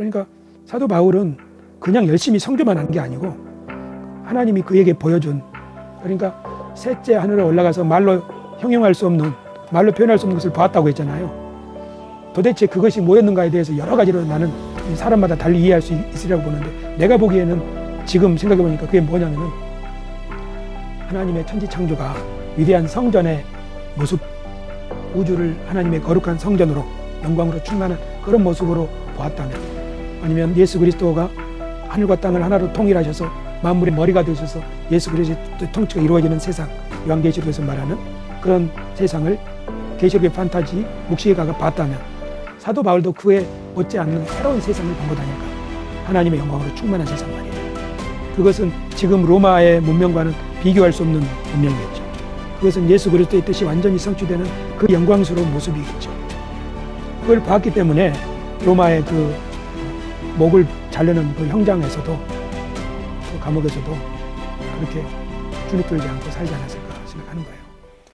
그러니까 사도 바울은 그냥 열심히 성교만 한 게 아니고 하나님이 그에게 보여준 그러니까 셋째 하늘에 올라가서 말로 형용할 수 없는 말로 표현할 수 없는 것을 보았다고 했잖아요. 도대체 그것이 뭐였는가에 대해서 여러 가지로 나는 사람마다 달리 이해할 수 있으리라고 보는데 내가 보기에는 지금 생각해 보니까 그게 뭐냐면은 하나님의 천지 창조가 위대한 성전의 모습 우주를 하나님의 거룩한 성전으로 영광으로 충만한 그런 모습으로 보았다면 아니면 예수 그리스도가 하늘과 땅을 하나로 통일하셔서 만물의 머리가 되셔서 예수 그리스도의 통치가 이루어지는 세상 요한계시록에서 말하는 그런 세상을 계시록의 판타지 묵시가가 봤다면 사도 바울도 그에 못지않는 새로운 세상을 본것 아닐까? 하나님의 영광으로 충만한 세상 말이에요 그것은 지금 로마의 문명과는 비교할 수 없는 문명이겠죠. 그것은 예수 그리스도의 뜻이 완전히 성취되는 그 영광스러운 모습이겠죠. 그걸 봤기 때문에 로마의 그 목을 자르는 그 형장에서도 그 감옥에서도 그렇게 주눅 들지 않고 살지 않았을까 생각하는 거예요